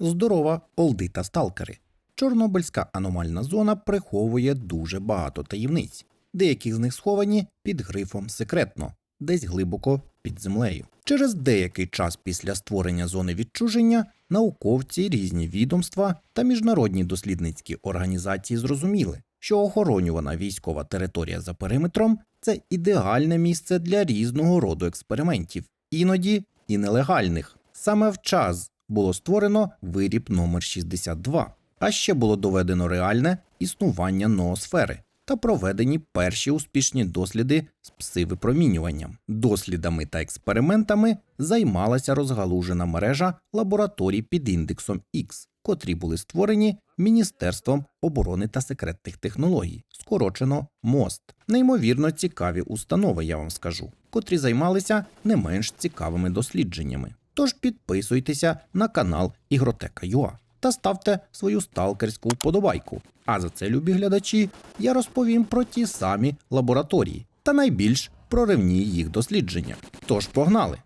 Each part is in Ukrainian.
Здорова, олди та сталкери. Чорнобильська аномальна зона приховує дуже багато таємниць. Деякі з них сховані під грифом секретно, десь глибоко під землею. Через деякий час після створення зони відчуження науковці, різні відомства та міжнародні дослідницькі організації зрозуміли, що охоронювана військова територія за периметром це ідеальне місце для різного роду експериментів, іноді і нелегальних. Саме в час було створено виріб номер 62, а ще було доведено реальне існування ноосфери та проведені перші успішні досліди з псивипромінюванням. Дослідами та експериментами займалася розгалужена мережа лабораторій під індексом X, котрі були створені Міністерством оборони та секретних технологій, скорочено МОСТ. Неймовірно цікаві установи, я вам скажу, котрі займалися не менш цікавими дослідженнями. Тож підписуйтеся на канал Ігротека.ua та ставте свою сталкерську вподобайку. А за це, любі глядачі, я розповім про ті самі лабораторії та найбільш проривні їх дослідження. Тож погнали!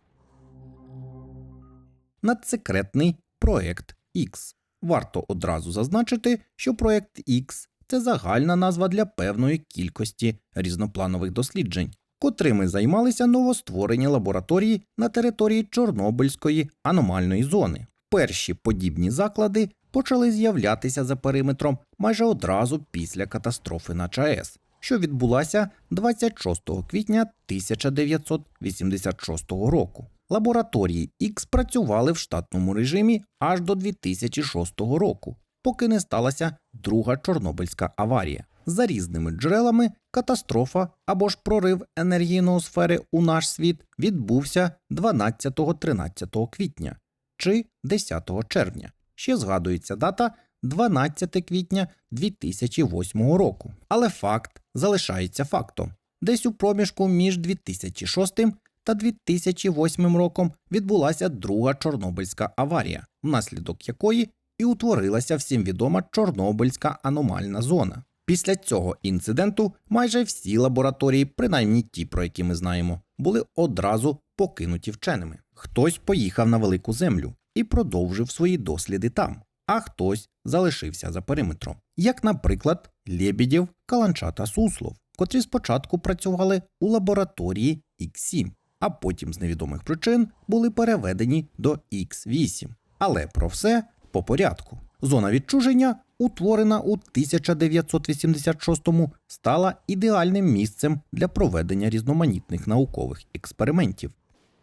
Надсекретний проект X. Варто одразу зазначити, що проект X – це загальна назва для певної кількості різнопланових досліджень, котрими займалися новостворені лабораторії на території Чорнобильської аномальної зони. Перші подібні заклади почали з'являтися за периметром майже одразу після катастрофи на ЧАЕС, що відбулася 26 квітня 1986 року. Лабораторії X працювали в штатному режимі аж до 2006 року, поки не сталася друга Чорнобильська аварія. За різними джерелами, катастрофа або ж прорив енергії ноосфери у наш світ відбувся 12-13 квітня чи 10 червня. Ще згадується дата 12 квітня 2008 року. Але факт залишається фактом. Десь у проміжку між 2006 та 2008 роком відбулася друга Чорнобильська аварія, внаслідок якої і утворилася всім відома Чорнобильська аномальна зона. Після цього інциденту майже всі лабораторії, принаймні ті, про які ми знаємо, були одразу покинуті вченими. Хтось поїхав на велику землю і продовжив свої досліди там, а хтось залишився за периметром, як, наприклад, Лєбідєв, Каланча та Суслов, котрі спочатку працювали у лабораторії X7, а потім з невідомих причин були переведені до X8. Але про все по порядку. Зона відчуження, утворена у 1986-му, стала ідеальним місцем для проведення різноманітних наукових експериментів.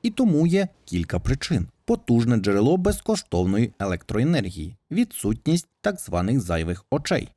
І тому є кілька причин: потужне джерело безкоштовної електроенергії, відсутність так званих зайвих очей,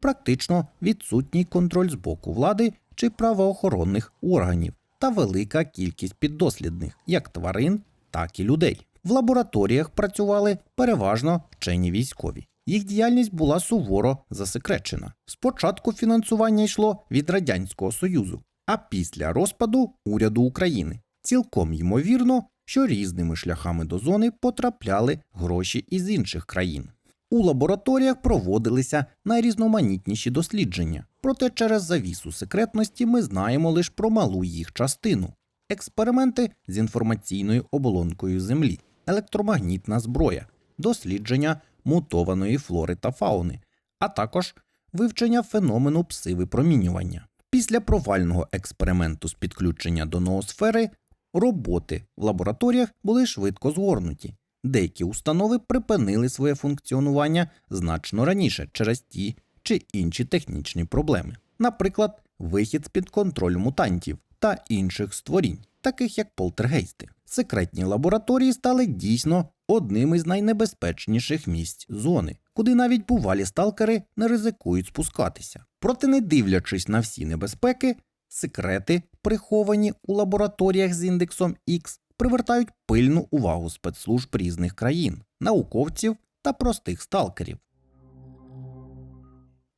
практично відсутній контроль з боку влади чи правоохоронних органів та велика кількість піддослідних, як тварин, так і людей. В лабораторіях працювали переважно вчені військові. Їх діяльність була суворо засекречена. Спочатку фінансування йшло від Радянського Союзу, а після розпаду уряду України. Цілком ймовірно, що різними шляхами до зони потрапляли гроші із інших країн. У лабораторіях проводилися найрізноманітніші дослідження, проте через завісу секретності ми знаємо лише про малу їх частину: експерименти з інформаційною оболонкою Землі, електромагнітна зброя, дослідження мутованої флори та фауни, а також вивчення феномену псивипромінювання. Після провального експерименту з підключення до ноосфери роботи в лабораторіях були швидко згорнуті. Деякі установи припинили своє функціонування значно раніше через ті чи інші технічні проблеми, наприклад, вихід з-під контролю мутантів та інших створінь, таких як полтергейсти. Секретні лабораторії стали дійсно одним із найнебезпечніших місць зони, куди навіть бувалі сталкери не ризикують спускатися. Проте, не дивлячись на всі небезпеки, секрети, приховані у лабораторіях з індексом X, привертають пильну увагу спецслужб різних країн, науковців та простих сталкерів.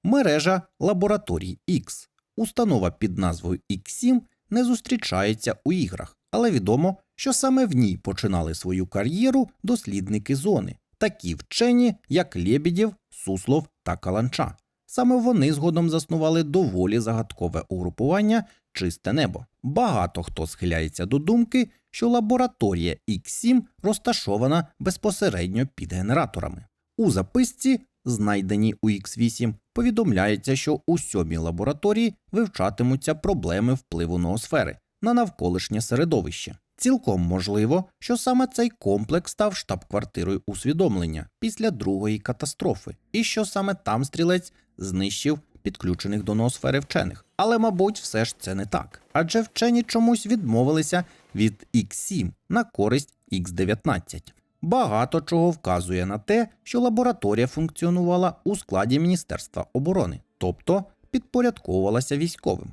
Мережа лабораторій X. Установа під назвою X7 не зустрічається у іграх, але відомо, що саме в ній починали свою кар'єру дослідники зони, такі вчені, як Лєбідєв, Суслов та Каланча. Саме вони згодом заснували доволі загадкове угрупування Чисте небо. Багато хто схиляється до думки, що лабораторія X7 розташована безпосередньо під генераторами. У записці, знайденій у X8, повідомляється, що у сьомій лабораторії вивчатимуться проблеми впливу ноосфери на навколишнє середовище. Цілком можливо, що саме цей комплекс став штаб-квартирою усвідомлення після другої катастрофи, і що саме там стрілець знищив підключених до ноосфери вчених. Але, мабуть, все ж це не так. Адже вчені чомусь відмовилися від X7 на користь X19. Багато чого вказує на те, що лабораторія функціонувала у складі Міністерства оборони, тобто підпорядковувалася військовим.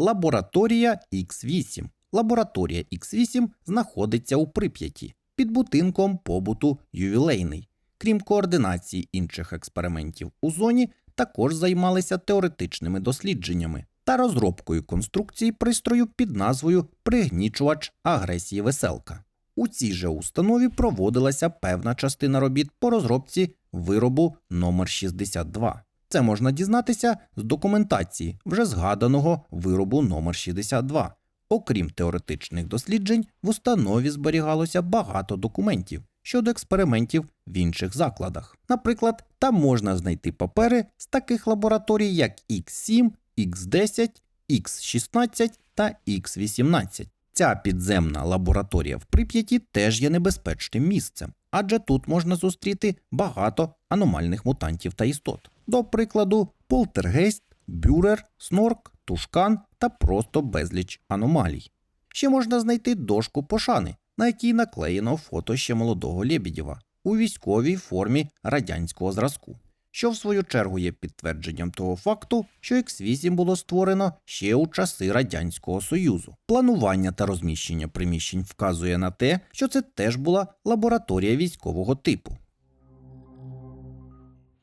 Лабораторія X8. Лабораторія X8 знаходиться у Прип'яті під будинком побуту ювілейний. Крім координації інших експериментів у зоні, також займалися теоретичними дослідженнями та розробкою конструкції пристрою під назвою Пригнічувач агресії веселка. У цій же установі проводилася певна частина робіт по розробці виробу номер 62. Це можна дізнатися з документації вже згаданого виробу номер 62. Окрім теоретичних досліджень, в установі зберігалося багато документів щодо експериментів в інших закладах. Наприклад, там можна знайти папери з таких лабораторій, як X7, X10, X16 та X18. Ця підземна лабораторія в Прип'яті теж є небезпечним місцем, адже тут можна зустріти багато аномальних мутантів та істот. До прикладу, полтергейст, бюрер, снорк, тушкан та просто безліч аномалій. Ще можна знайти дошку пошани, на якій наклеєно фото ще молодого Лєбідєва у військовій формі радянського зразку, що в свою чергу є підтвердженням того факту, що X8 було створено ще у часи Радянського Союзу. Планування та розміщення приміщень вказує на те, що це теж була лабораторія військового типу.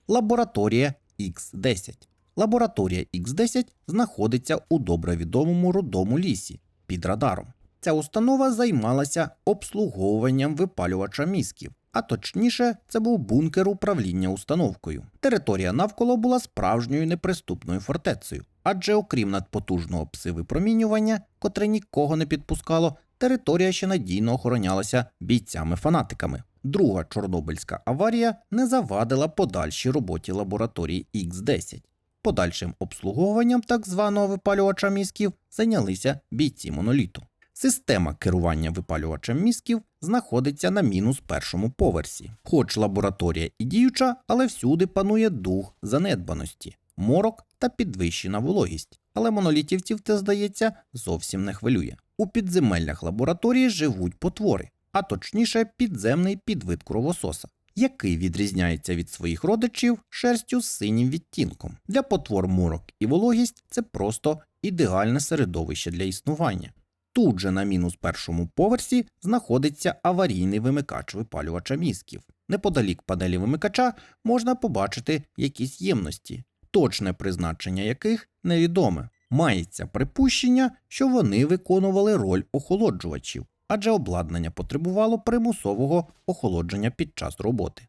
Лабораторія X10. Лабораторія X10 знаходиться у добре відомому родому лісі під радаром. Ця установа займалася обслуговуванням випалювача мізків, а точніше, це був бункер управління установкою. Територія навколо була справжньою неприступною фортецею, адже окрім надпотужного псивипромінювання, котре нікого не підпускало, територія ще надійно охоронялася бійцями-фанатиками. Друга Чорнобильська аварія не завадила подальшій роботі лабораторії X10. Подальшим обслуговуванням так званого випалювача мізків зайнялися бійці моноліту. Система керування випалювачем мізків знаходиться на мінус першому поверсі. Хоч лабораторія і діюча, але всюди панує дух занедбаності, морок та підвищена вологість. Але монолітівців це, здається, зовсім не хвилює. У підземеллях лабораторії живуть потвори, а точніше підземний підвид кровососа, який відрізняється від своїх родичів шерстю з синім відтінком. Для потвор морок і вологість це просто ідеальне середовище для існування. Тут же на мінус першому поверсі знаходиться аварійний вимикач випалювача мізків. Неподалік панелі вимикача можна побачити якісь ємності, точне призначення яких невідоме. Мається припущення, що вони виконували роль охолоджувачів, адже обладнання потребувало примусового охолодження під час роботи.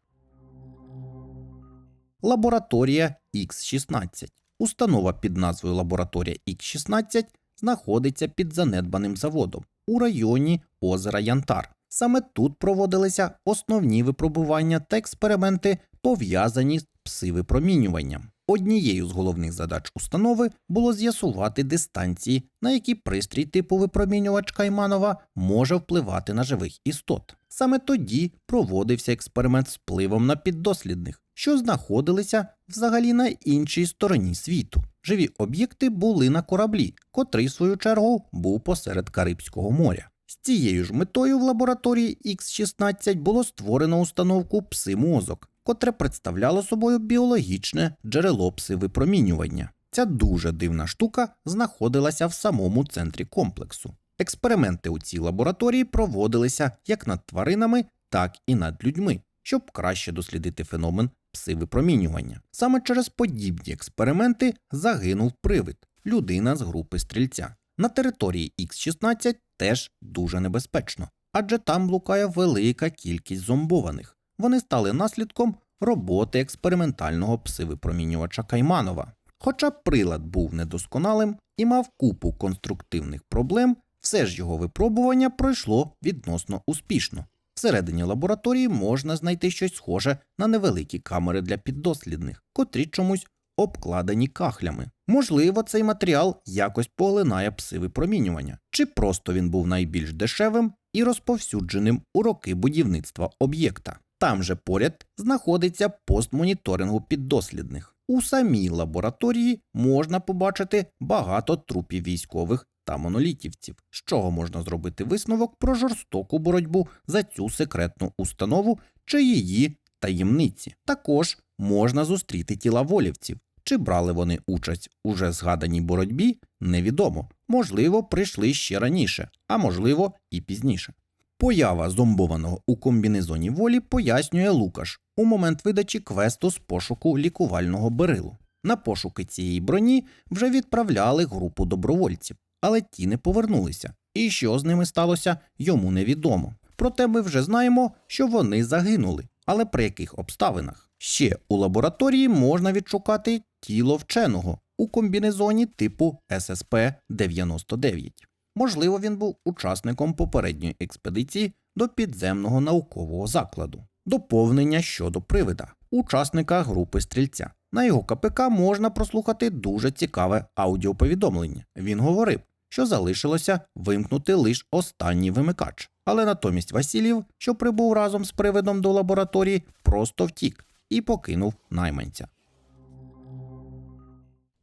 Лабораторія X16. Установа під назвою Лабораторія X16 знаходиться під занедбаним заводом у районі озера Янтар. Саме тут проводилися основні випробування та експерименти, пов'язані з псивипромінюванням. Однією з головних задач установи було з'ясувати дистанції, на які пристрій типу випромінювач Кайманова може впливати на живих істот. Саме тоді проводився експеримент з впливом на піддослідних, що знаходилися взагалі на іншій стороні світу. Живі об'єкти були на кораблі, котрий, в свою чергу, був посеред Карибського моря. З цією ж метою в лабораторії X16 було створено установку пси-мозок, котре представляло собою біологічне джерело псивипромінювання. Ця дуже дивна штука знаходилася в самому центрі комплексу. Експерименти у цій лабораторії проводилися як над тваринами, так і над людьми, щоб краще дослідити феномен псивипромінювання. Саме через подібні експерименти загинув привид людина з групи стрільця. На території X16 теж дуже небезпечно, адже там блукає велика кількість зомбованих. Вони стали наслідком роботи експериментального псивипромінювача Кайманова. Хоча прилад був недосконалим і мав купу конструктивних проблем, все ж його випробування пройшло відносно успішно. Всередині лабораторії можна знайти щось схоже на невеликі камери для піддослідних, котрі чомусь обкладені кахлями. Можливо, цей матеріал якось поглинає пси-випромінювання, чи просто він був найбільш дешевим і розповсюдженим у роки будівництва об'єкта. Там же поряд знаходиться пост моніторингу піддослідних. У самій лабораторії можна побачити багато трупів військових та монолітівців, з чого можна зробити висновок про жорстоку боротьбу за цю секретну установу чи її таємниці. Також можна зустріти тіла волівців. Чи брали вони участь у вже згаданій боротьбі, невідомо. Можливо, прийшли ще раніше, а можливо і пізніше. Поява зомбованого у комбінезоні волі пояснює Лукаш у момент видачі квесту з пошуку лікувального берилу. На пошуки цієї броні вже відправляли групу добровольців, але ті не повернулися. І що з ними сталося, йому невідомо. Проте ми вже знаємо, що вони загинули, але при яких обставинах. Ще у лабораторії можна відшукати тіло вченого у комбінезоні типу ССП-99. Можливо, він був учасником попередньої експедиції до підземного наукового закладу. Доповнення щодо привида, учасника групи стрільця. На його КПК можна прослухати дуже цікаве аудіоповідомлення. Він говорив, що залишилося вимкнути лише останній вимикач. Але натомість Васильєв, що прибув разом з привидом до лабораторії, просто втік і покинув найманця.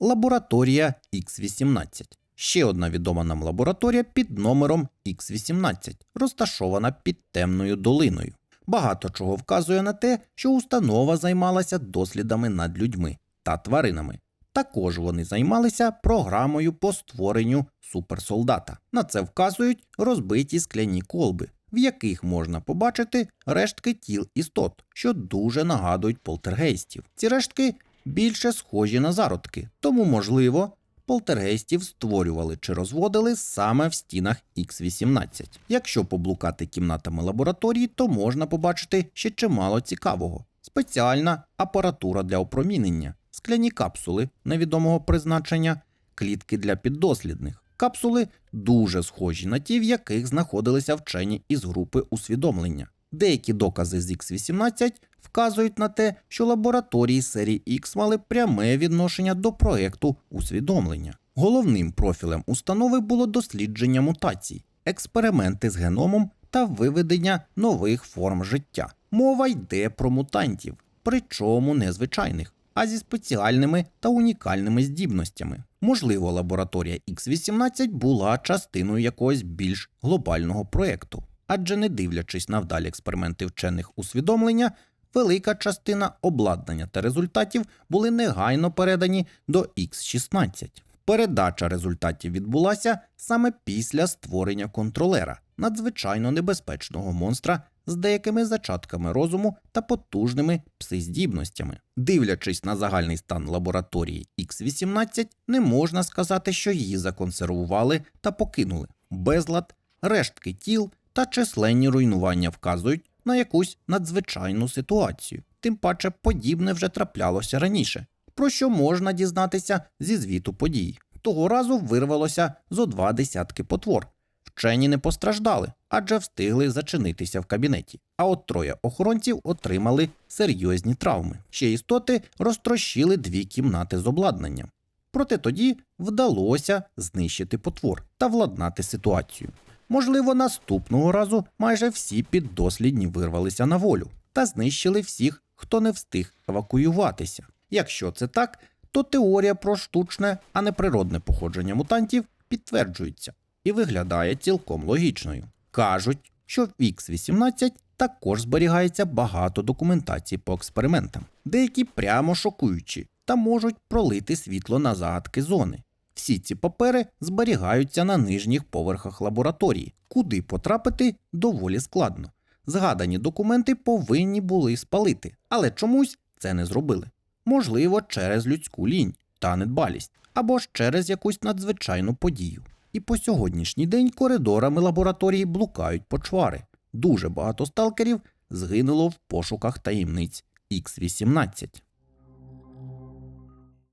Лабораторія Х18. Ще одна відома нам лабораторія під номером Х18, розташована під темною долиною. Багато чого вказує на те, що установа займалася дослідами над людьми та тваринами. Також вони займалися програмою по створенню суперсолдата. На це вказують розбиті скляні колби, в яких можна побачити рештки тіл істот, що дуже нагадують полтергейстів. Ці рештки більше схожі на зародки, тому, можливо, полтергейстів створювали чи розводили саме в стінах Х18. Якщо поблукати кімнатами лабораторії, то можна побачити ще чимало цікавого. Спеціальна апаратура для опромінення, скляні капсули невідомого призначення, клітки для піддослідних. Капсули дуже схожі на ті, в яких знаходилися вчені із групи усвідомлення. Деякі докази з Х18 вказують на те, що лабораторії серії X мали пряме відношення до проекту усвідомлення. Головним профілем установи було дослідження мутацій, експерименти з геномом та виведення нових форм життя. Мова йде про мутантів, причому незвичайних, а зі спеціальними та унікальними здібностями. Можливо, лабораторія X18 була частиною якогось більш глобального проекту, адже не дивлячись на вдалі експерименти вчених усвідомлення, велика частина обладнання та результатів були негайно передані до X16. Передача результатів відбулася саме після створення контролера, надзвичайно небезпечного монстра з деякими зачатками розуму та потужними псиздібностями. Дивлячись на загальний стан лабораторії X18, не можна сказати, що її законсервували та покинули. Безлад, рештки тіл та численні руйнування вказують на якусь надзвичайну ситуацію. Тим паче подібне вже траплялося раніше, про що можна дізнатися зі звіту подій. Того разу вирвалося зо два десятки потвор. Вчені не постраждали, адже встигли зачинитися в кабінеті. А от троє охоронців отримали серйозні травми. Ще істоти розтрощили дві кімнати з обладнанням. Проте тоді вдалося знищити потвор та владнати ситуацію. Можливо, наступного разу майже всі піддослідні вирвалися на волю та знищили всіх, хто не встиг евакуюватися. Якщо це так, то теорія про штучне, а не природне походження мутантів підтверджується і виглядає цілком логічною. Кажуть, що в X18 також зберігається багато документації по експериментам, деякі прямо шокуючі та можуть пролити світло на загадки зони. Всі ці папери зберігаються на нижніх поверхах лабораторії, куди потрапити доволі складно. Згадані документи повинні були спалити, але чомусь це не зробили. Можливо, через людську лінь та недбалість, або ж через якусь надзвичайну подію. І по сьогоднішній день коридорами лабораторії блукають почвари. Дуже багато сталкерів згинуло в пошуках таємниць Х18.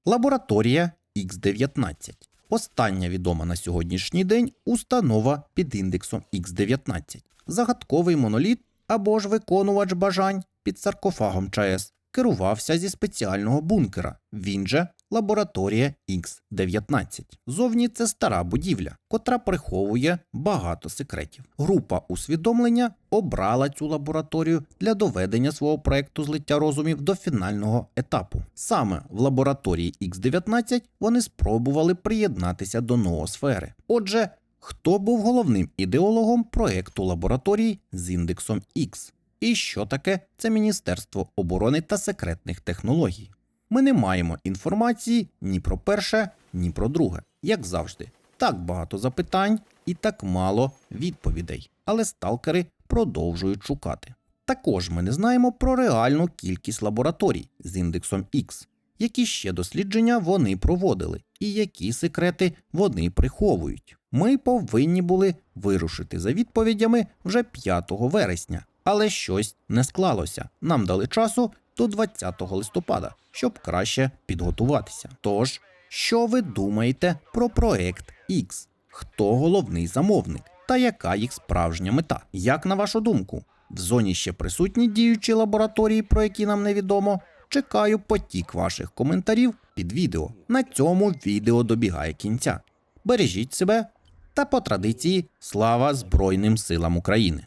Лабораторія Х19. Остання відома на сьогоднішній день установа під індексом X19, Загадковий моноліт або ж виконувач бажань під саркофагом ЧАЕС керувався зі спеціального бункера, він же лабораторія X-19. Зовні це стара будівля, котра приховує багато секретів. Група усвідомлення обрала цю лабораторію для доведення свого проекту злиття розумів до фінального етапу. Саме в лабораторії X-19 вони спробували приєднатися до ноосфери. Отже, хто був головним ідеологом проекту лабораторії з індексом X? І що таке це Міністерство оборони та секретних технологій? Ми не маємо інформації ні про перше, ні про друге. Як завжди, так багато запитань і так мало відповідей. Але сталкери продовжують шукати. Також ми не знаємо про реальну кількість лабораторій з індексом X, які ще дослідження вони проводили, і які секрети вони приховують. Ми повинні були вирушити за відповідями вже 5 вересня, але щось не склалося. Нам дали часу до 20 листопада, щоб краще підготуватися. Тож, що ви думаєте про проект X? Хто головний замовник та яка їх справжня мета? Як на вашу думку, в зоні ще присутні діючі лабораторії, про які нам невідомо? Чекаю потік ваших коментарів під відео. На цьому відео добігає кінця. Бережіть себе та по традиції слава Збройним силам України.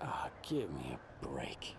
Ah.